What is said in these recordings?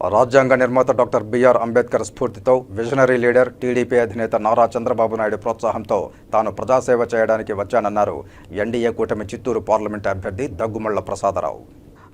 రాజ్యాంగ నిర్మాత doctor BR Ambedkar స్ఫూర్తితో విజనరీ లీడర్ టీడీపీ అధినేత నారా చంద్రబాబు నాయుడు ప్రోత్సాహంతో తాను ప్రజాసేవ చేయడానికి వచ్చానన్నారు ఎన్డీఏ కూటమి చిత్తూరు పార్లమెంటు అభ్యర్థి దగ్గుమళ్ళ ప్రసాదరావు.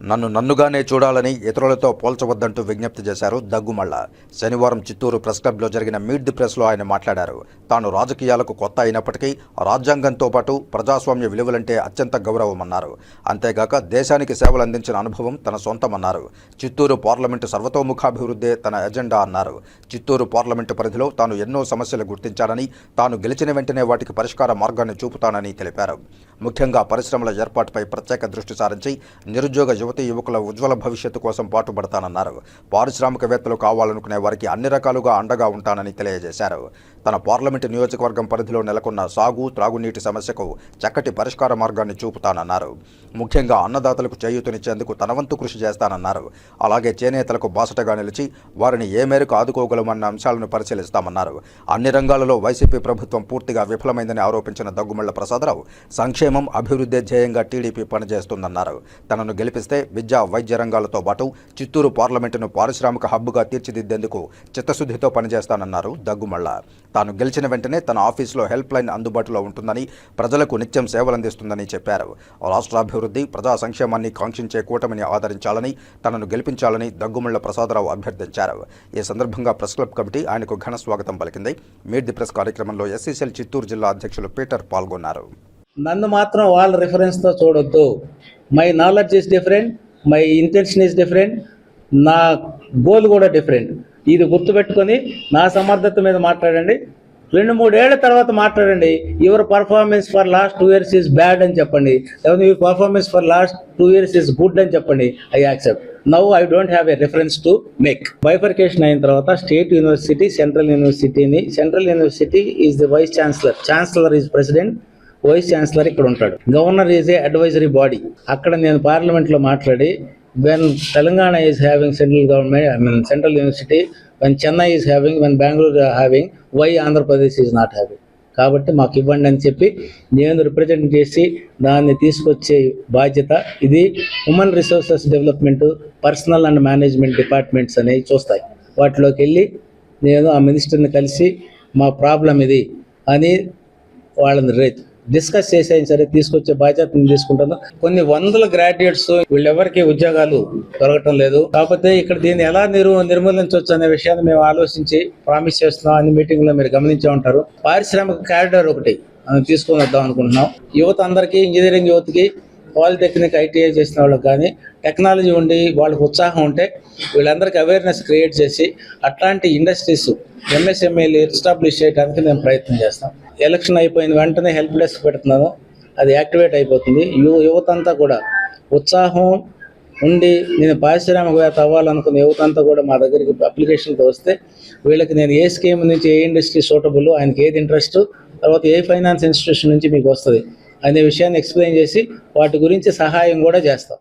నన్ను నన్నుగానే చూడాలని ఇతరులతో పోల్చవద్దంటూ విజ్ఞప్తి చేశారు దగ్గుమల్ల శనివారం చిత్తూరు ప్రెస్ క్లబ్లో జరిగిన మీట్ ది ప్రెస్లో ఆయన మాట్లాడారు. తాను రాజకీయాలకు కొత్త అయినప్పటికీ రాజ్యాంగంతో పాటు ప్రజాస్వామ్య విలువలంటే అత్యంత గౌరవమన్నారు. అంతేగాక దేశానికి సేవలు అందించిన అనుభవం తన సొంతమన్నారు. చిత్తూరు పార్లమెంటు సర్వతోముఖాభివృద్ధే తన ఎజెండా అన్నారు. చిత్తూరు పార్లమెంటు పరిధిలో తాను ఎన్నో సమస్యలు గుర్తించానని తాను గెలిచిన వెంటనే వాటికి పరిష్కార మార్గాన్ని చూపుతానని తెలిపారు. ముఖ్యంగా పరిశ్రమల ఏర్పాటుపై ప్రత్యేక దృష్టి సారించి నిరుద్యోగ యువతీ యువకుల ఉజ్వల భవిష్యత్తు కోసం పాటుపడతానన్నారు. పారిశ్రామికవేత్తలు కావాలనుకునే వారికి అన్ని రకాలుగా అండగా ఉంటానని తెలియజేశారు. తన పార్లమెంటు నియోజకవర్గం పరిధిలో నెలకొన్న సాగు త్రాగునీటి సమస్యకు చక్కటి పరిష్కార మార్గాన్ని చూపుతానన్నారు. ముఖ్యంగా అన్నదాతలకు చేయూతనిచ్చేందుకు తన వంతు కృషి చేస్తానన్నారు. అలాగే చేనేతలకు బాసటగా నిలిచి వారిని ఏ మేరకు ఆదుకోగలమన్న అంశాలను పరిశీలిస్తామన్నారు. అన్ని రంగాలలో వైసీపీ ప్రభుత్వం పూర్తిగా విఫలమైందని ఆరోపించిన దగ్గుమళ్ళ ప్రసాదరావు సంక్షేమం అభివృద్ధి ధ్యేయంగా టీడీపీ పనిచేస్తుందన్నారు. తనను గెలిపిస్తే విద్యా వైద్య రంగాలతో పాటు చిత్తూరు పార్లమెంటును పారిశ్రామిక హబ్బుగా తీర్చిదిద్దేందుకు చిత్తశుద్ధితో పనిచేస్తానన్నారు దగ్గుమళ్ళ తాను గెలిచిన వెంటనే తన ఆఫీసులో హెల్ప్ లైన్ అందుబాటులో ఉంటుందని ప్రజలకు నిత్యం సేవలందిస్తుందని చెప్పారు. రాష్ట్రాభివృద్ధి ప్రజా సంక్షేమాన్ని కాంక్షించే కూటమిని ఆదరించాలని తనను గెలిపించాలని దగ్గుముళ్ళ ప్రసాదరావు అభ్యర్థించారు. ఈ సందర్భంగా ప్రెస్ క్లబ్ కమిటీ ఆయనకు ఘన స్వాగతం పలికింది. మీట్ ది ప్రెస్ కార్యక్రమంలో ఎస్సీసీఎల్ చిత్తూరు జిల్లా అధ్యక్షులు పీటర్ పాల్గొన్నారు. నన్ను మాత్రం వాళ్ళ రిఫరెన్స్తో చూడొద్దు. My knowledge is different my intention is different నా గోల్ కూడా డిఫరెంట్ ఇది గుర్తుపెట్టుకొని నా సమర్థత మీద మాట్లాడండి. రెండు మూడేళ్ళ తర్వాత మాట్లాడండి. Your performance for last two years is bad అని చెప్పండి. లేకపోతే your performance for last two years is good అని చెప్పండి. I accept now I don't have a reference to make bifurcation అయిన తర్వాత స్టేట్ యూనివర్సిటీ సెంట్రల్ యూనివర్సిటీని central university is the vice chancellor chancellor is president vice chancellor ఇక్కడ ఉంటాడు. Governor is a advisory body అక్కడ నేను పార్లమెంట్లో మాట్లాడి when Telangana central government, central government I mean central university is Chennai when Bangalore when Bengaluru having why Andhra Pradesh is not having కాబట్టి మాకు ఇవ్వండి అని చెప్పి నేను రిప్రజెంట్ చేసి దాన్ని తీసుకొచ్చే బాధ్యత ఇది human resources development personnel and management departments అనేవి చూస్తాయి. వాటిలోకి వెళ్ళి నేను ఆ మినిస్టర్ని కలిసి మా ప్రాబ్లం ఇది అని వాళ్ళని రైతు డిస్కస్ చేసేది సరే తీసుకొచ్చే బాధ్యత నేను తీసుకుంటాను. కొన్ని వందల గ్రాడ్యుయేట్స్ వీళ్ళెవరికి ఉద్యోగాలు దొరకటం లేదు. కాకపోతే ఇక్కడ దీన్ని ఎలా నిరు నిర్మూలించవచ్చు అనే విషయాన్ని మేము ఆలోచించి ప్రామిస్ చేస్తున్నాం. అన్ని మీటింగ్లో మీరు గమనించే ఉంటారు. పారిశ్రామిక కారిడార్ ఒకటి తీసుకొని వద్దాం అనుకుంటున్నాం. యువత అందరికీ ఇంజనీరింగ్ యువతకి పాలిటెక్నిక్ ఐటీఐ చేసిన వాళ్ళకి కానీ టెక్నాలజీ ఉండి వాళ్ళకి ఉత్సాహం ఉంటే వీళ్ళందరికీ అవేర్నెస్ క్రియేట్ చేసి అట్లాంటి ఇండస్ట్రీస్ ఎంఎస్ఎంఏలు ఎస్టాబ్లిష్ చేయడానికి నేను ప్రయత్నం చేస్తాను. ఎలక్షన్ అయిపోయిన వెంటనే హెల్ప్ డెస్క్ పెడుతున్నాను. అది యాక్టివేట్ అయిపోతుంది. యు యువతంతా కూడా ఉత్సాహం ఉండి నేను పారిశ్రామికవేత్త అవ్వాలనుకున్న యువతంతా కూడా మా దగ్గరికి అప్లికేషన్తో వస్తే వీళ్ళకి నేను ఏ స్కీమ్ నుంచి ఏ ఇండస్ట్రీ సూటబుల్ ఆయనకి ఏది ఇంట్రెస్ట్ తర్వాత ఏ ఫైనాన్స్ ఇన్స్టిట్యూషన్ నుంచి మీకు వస్తుంది. అనే విషయాన్ని ఎక్స్ప్లెయిన్ చేసి వాటి గురించి సహాయం కూడా చేస్తాం.